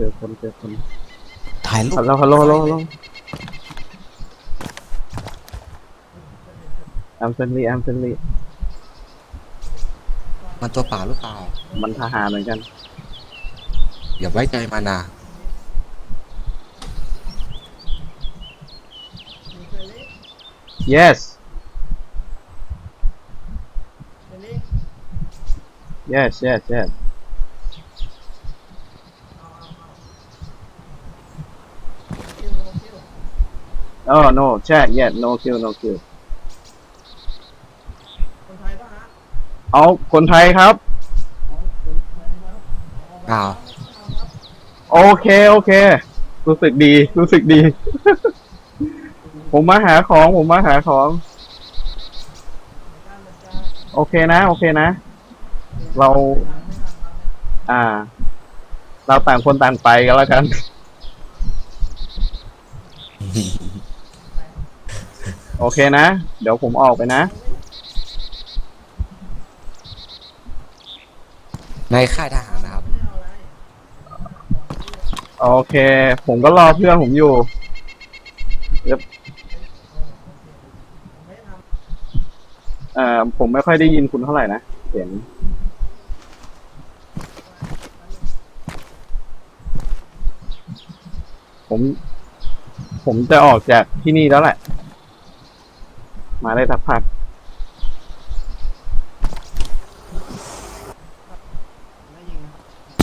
จอคนเจอคนถ่ายรูปฮัลโหลฮัลโหลฮัลโหลฮัลโหลแอมเซนลีแอมเซนลีมันตัวเปล่าหรือเปล่า มันทหารเหมือนกัน อย่าไว้ใจมันนะ yes yes yes yes oh no check yet no kill no kill เอาคนไทยครับ อ้าว โอเค โอเค รู้สึกดี รู้สึกดี ผมมาหาของ ผมมาหาของ โอเคนะ โอเคนะ เรา อ่า เราต่างคนต่างไปกันแล้วกัน โอเคนะ เดี๋ยวผมออกไปนะ ในค่ายทหารนะครับ โอเค ผมก็รอเพื่อนผมอยู่เดี๋ยวเอ่อผมไม่ค่อยได้ยินคุณเท่าไหร่นะเสียงผม ผมจะออกจากที่นี่แล้วแหละ มาได้สักพัก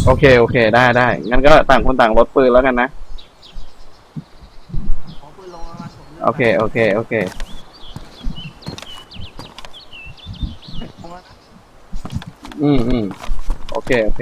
โอเค โอเค ได้ได้งั้นก็ต่างคนต่างลดปืนแล้วกันนะโอเค โอเค โอเค อืมอืมโอเค โอเค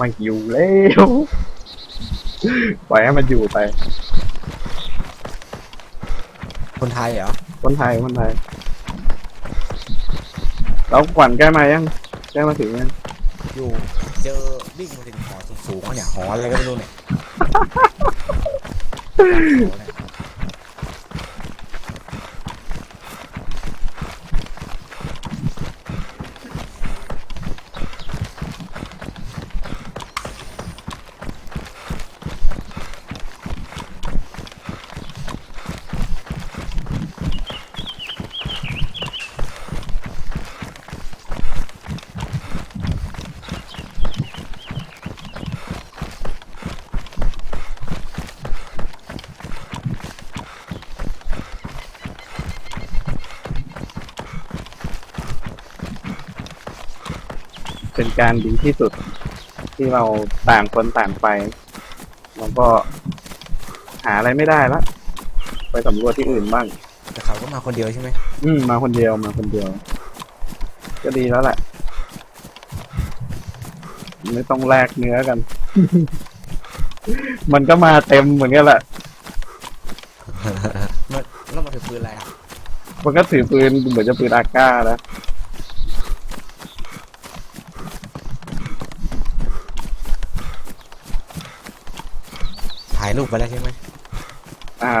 มันอยู่แล้วปล่อยให้มันอยู่ไป คนไทยเหรอ คนไทยคนไทยแล้วขวัญใกล้มายังใกล้มาถึงยังอยู่เจอวิ่งมาถึงหอสูงๆเนี่ยหออะไรก็ไม่รู้เนี่ย เนี่ยเป็นการดีที่สุดที่เราต่างคนต่างไปแล้วก็หาอะไรไม่ได้ละ ไปสำรวจที่อื่นบ้าง แต่เขาก็มาคนเดียวใช่ไหมอืมมาคนเดียวมาคนเดียว ก็ดีแล้วแหละ ไม่ต้องแลกเนื้อกัน มันก็มาเต็มเหมือนกันแหละ มันแล้วมาถือปืนอะไรอะมันก็ถือปืนเหมือนจะปืนอาก้านะ ถ่ายรูปไปแล้วใช่ไหมอ่า